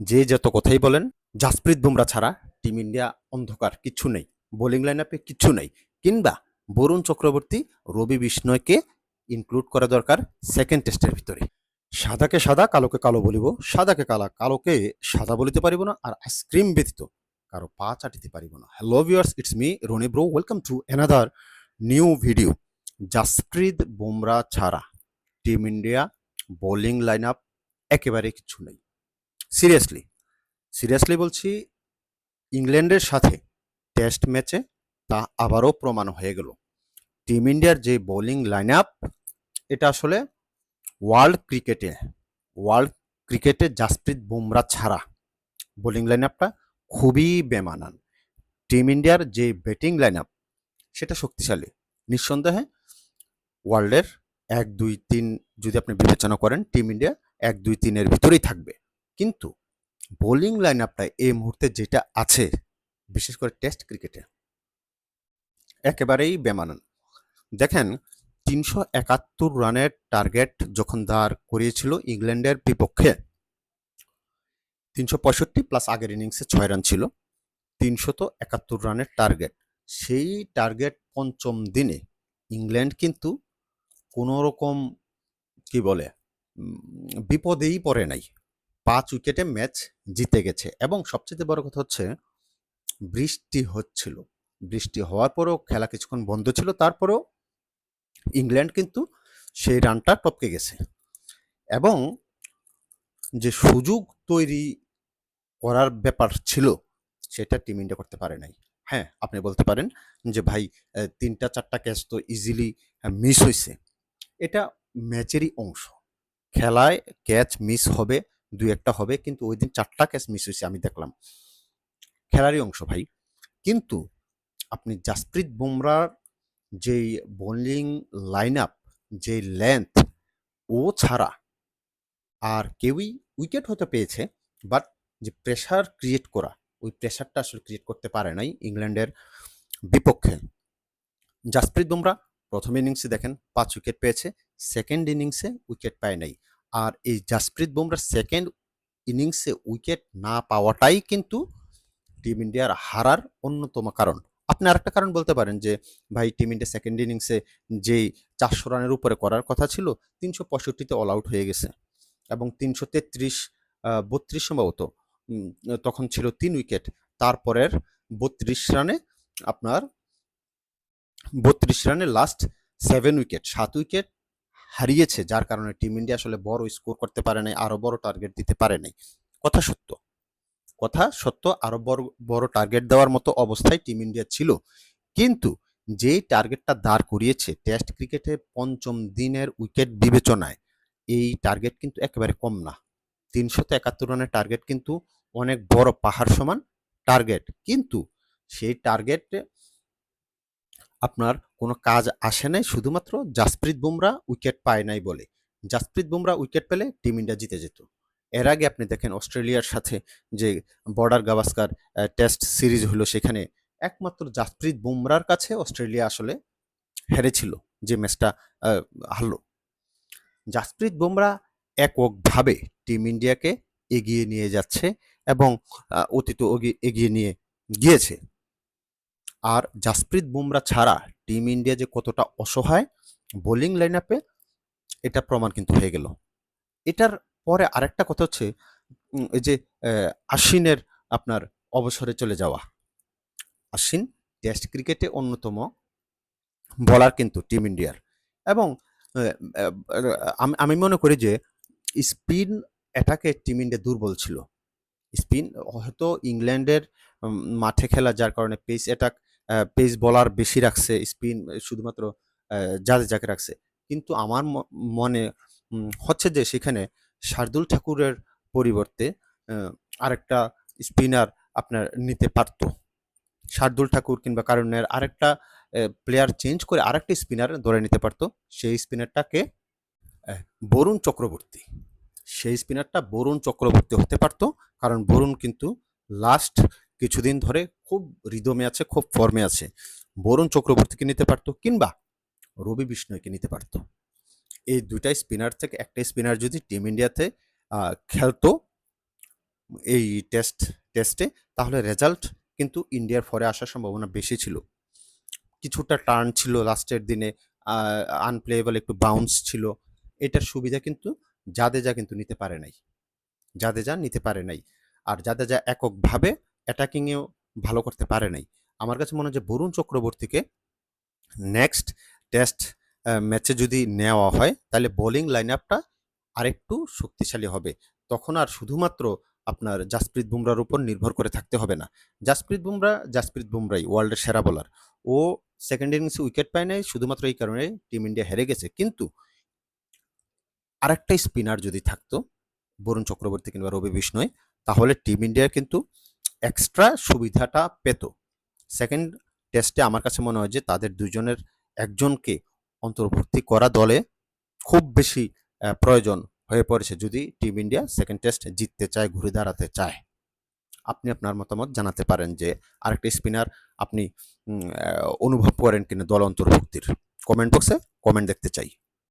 যে যত কথাই বলেন, জাসপ্রীত বুমরা ছাড়া টিম ইন্ডিয়া অন্ধকার কিচ্ছু নেই, বোলিং লাইন আপে কিচ্ছু নেই। কিংবা বরুণ চক্রবর্তী, রবি বিষ্ণয়কে ইনক্লুড করা দরকার সেকেন্ড টেস্টের ভিতরে। সাদাকে সাদা, কালোকে কালো বলিব, সাদাকে কালা, কালোকে সাদা বলিতে পারিব না আর আইসক্রিম ব্যতীত কারও পা চাটিতে পারিব না। Hello viewers it's me Rony bro welcome to another new video Jasprit Bumrah ছাড়া team India bowling line up একেবারে কিছু নেই। সিরিয়াসলি সিরিয়াসলি বলছি, ইংল্যান্ডের সাথে টেস্ট ম্যাচে তা আবারও প্রমাণ হয়ে গেল। টিম ইন্ডিয়ার যে বোলিং লাইন আপ এটা আসলে ওয়ার্ল্ড ক্রিকেটে ওয়ার্ল্ড ক্রিকেটে জাসপ্রীত বুমরা ছাড়া বোলিং লাইন আপটা খুবই বেমানান। টিম ইন্ডিয়ার যে ব্যাটিং লাইন আপ সেটা শক্তিশালী। নিঃসন্দেহে ওয়ার্ল্ডের এক, দুই, তিন যদি আপনি বিবেচনা করেন টিম ইন্ডিয়া এক, দুই, তিনের ভিতরেই থাকবে। কিন্তু বোলিং লাইন আপটা এই মুহূর্তে যেটা আছে, বিশেষ করে টেস্ট ক্রিকেটে একেবারেই বেমানান। দেখেন, তিনশো একাত্তর রানের টার্গেট যখন দাঁড় করিয়েছিল ইংল্যান্ডের বিপক্ষে, তিনশো পঁয়ষট্টি প্লাস আগের ইনিংসে ছয় রান ছিল তিনশত একাত্তর রানের টার্গেট সেই টার্গেট পঞ্চম দিনে ইংল্যান্ড কিন্তু কোনো রকম কি বলে বিপদেই পড়ে নাই। পাঁচ উইকেটে ম্যাচ জিতে গেছে এবং সবচেয়ে বড় কথা হচ্ছে, বৃষ্টি হচ্ছিল। বৃষ্টি হওয়ার পরেও খেলা কিছুক্ষণ বন্ধ ছিল, তারপরেও ইংল্যান্ড কিন্তু সেই রানটা টপকে গেছে। এবং যে সুযোগ তৈরি করার ব্যাপার ছিল, সেটা টিম ইন্ডিয়া করতে পারে নাই। হ্যাঁ আপনি বলতে পারেন যে, ভাই তিনটা, চারটা ক্যাচ তো ইজিলি মিস হয়েছে এটা ম্যাচেরই অংশ। খেলায় ক্যাচ মিস হবে দুই একটা হবে, কিন্তু ওই দিন চারটা ক্যাচ মিস হয়েছে, আমি দেখলাম। খেলারই অংশ ভাই। কিন্তু আপনি জাসপ্রীত বুমরার যেই বোলিং লাইন আপ যে লেন্থ ও ছাড়া আর কেউই উইকেট হতে পেয়েছে বাট যে প্রেশার ক্রিয়েট করা, ওই প্রেশারটা আসলে ক্রিয়েট করতে পারে নাই ইংল্যান্ডের বিপক্ষে। জাসপ্রীত বুমরা প্রথম ইনিংসে দেখেন, পাঁচ উইকেট পেয়েছে সেকেন্ড ইনিংসে উইকেট পায় নাই। আর এই জাসপ্রীত বুমরা সেকেন্ড ইনিংসে উইকেট না পাওয়াটাই কিন্তু টিম ইন্ডিয়ার হারার অন্যতম কারণ। আপনি আরেকটা কারণ বলতে পারেন যে, ভাই টিম ইন্ডিয়া সেকেন্ড ইনিংসে যেই চারশো রানের উপরে করার কথা ছিল, তিনশো পঁয়ষট্টিতে অল আউট হয়ে গেছে এবং তিনশো তেত্রিশ বত্রিশ সম্ভবত তখন ছিল তিন উইকেট তারপরের বত্রিশ রানে আপনার বত্রিশ রানে লাস্ট সেভেন উইকেট সাত উইকেট হারিয়েছে, যার কারণে টিম ইন্ডিয়া আসলে বড় স্কোর করতে পারে নাই, আরও বড় টার্গেট দিতে পারে নাই। কথা সত্য। কথা সত্য, আরও বড় বড় টার্গেট দেওয়ার মতো অবস্থায় টিম ইন্ডিয়া ছিল। কিন্তু যেই টার্গেটটা দাঁড় করিয়েছে টেস্ট ক্রিকেটে পঞ্চম দিনের উইকেট বিবেচনায়, এই টার্গেট কিন্তু একেবারে কম না। তিনশত একাত্তর রানের টার্গেট কিন্তু অনেক বড় পাহাড় সমান টার্গেট কিন্তু সেই টার্গেটে আপনার কোনো কাজ আসে নাই, শুধুমাত্র জাসপ্রীত বুমরা উইকেট পায় নাই বলে। জাসপ্রীত বুমরা উইকেট পেলে টিম ইন্ডিয়া জিতে যেত। এর আগে আপনি দেখেন অস্ট্রেলিয়ার সাথে যে বর্ডার গাভাস্কার টেস্ট সিরিজ হলো সেখানে একমাত্র জাসপ্রীত বুমরার কাছে অস্ট্রেলিয়া আসলে হেরেছিল যে ম্যাচটা হারলো। জাসপ্রীত বুমরা এককভাবে টিম ইন্ডিয়াকে এগিয়ে নিয়ে যাচ্ছে এবং অতীত এগিয়ে নিয়ে গিয়েছে। আর জাসপ্রীত বুমরা ছাড়া টিম ইন্ডিয়া যে কতটা অসহায় বোলিং লাইন আপে এটা প্রমাণ কিন্তু হয়ে গেল। এটার পরে আরেকটা কথা হচ্ছে এই যে আশ্বিনের আপনার অবসরে চলে যাওয়া। আশ্বিন টেস্ট ক্রিকেটে অন্যতম বলার কিন্তু টিম ইন্ডিয়ার এবং আমি মনে করি যে স্পিন অ্যাটাকে টিম ইন্ডিয়া দুর্বল ছিল। স্পিন হয়তো ইংল্যান্ডের মাঠে খেলা যার কারণে পেস অ্যাটাক পেস বলার বেশি রাখছে স্পিন শুধুমাত্র জাদেজাকে রাখছে। কিন্তু আমার মনে হচ্ছে যে সেখানে শার্দুল ঠাকুরের পরিবর্তে আরেকটা স্পিনার আপনার নিতে পারতো। শার্দুল ঠাকুর কিংবা কারণের আরেকটা প্লেয়ার চেঞ্জ করে আরেকটা স্পিনার ধরে নিতে পারতো। সেই স্পিনারটাকে বরুণ চক্রবর্তী। সেই স্পিনারটা বরুণ চক্রবর্তী হতে পারতো। কারণ বরুণ কিন্তু লাস্ট কিছুদিন ধরে খুব রিদমে আছে, খুব ফর্মে আছে। বরুণ চক্রবর্তীকে নিতে পারতো কিংবা রবি বিষ্ণয়কে নিতে পারতো। এই দুইটা স্পিনার থেকে একটা স্পিনার যদি টিম ইন্ডিয়াতে খেলতো এই টেস্ট টেস্টে তাহলে রেজাল্ট কিন্তু ইন্ডিয়ার ফরে আসার সম্ভাবনা বেশি ছিল। কিছুটা টার্ন ছিল লাস্টের দিনে আনপ্লেয়েবল একটু বাউন্স ছিল। এটার সুবিধা কিন্তু জাদেজা কিন্তু নিতে পারে নাই। জাদেজা নিতে পারে নাই। আর জাদেজা এককভাবে অ্যাটাকিংয়েও ভালো করতে পারে নাই। আমার কাছে মনে হয় যে বরুণ চক্রবর্তীকে নেক্সট টেস্ট ম্যাচে যদি নেওয়া হয়, তাহলে বোলিং লাইন আপটা আরেকটু শক্তিশালী হবে। তখন আর শুধুমাত্র আপনার জাসপ্রীত বুমরার উপর নির্ভর করে থাকতে হবে না। জাসপ্রীত বুমরা, জাসপ্রীত বুমরাই ওয়ার্ল্ডের সেরা বোলার ও সেকেন্ড ইনিংসে উইকেট পায় নাই, শুধুমাত্র এই কারণে টিম ইন্ডিয়া হেরে গেছে। কিন্তু আরেকটা স্পিনার যদি থাকতো, বরুণ চক্রবর্তী কিংবা রবি বিষ্ণয় তাহলে টিম ইন্ডিয়া কিন্তু এক্সট্রা সুবিধাটা পেত। সেকেন্ড টেস্টে আমার কাছে মনে হয় যে তাদের দুজনের একজনকে অন্তর্ভুক্তি করা দলে খুব বেশি প্রয়োজন হয়ে পড়েছে যদি টিম ইন্ডিয়া সেকেন্ড টেস্ট জিততে চায়, ঘুরে দাঁড়াতে চায়। আপনি আপনার মতামত জানাতে পারেন যে আরেকটা স্পিনার আপনি অনুভব করেন কিনা দল অন্তর্ভুক্তির। কমেন্ট বক্সে কমেন্ট দেখতে চাই।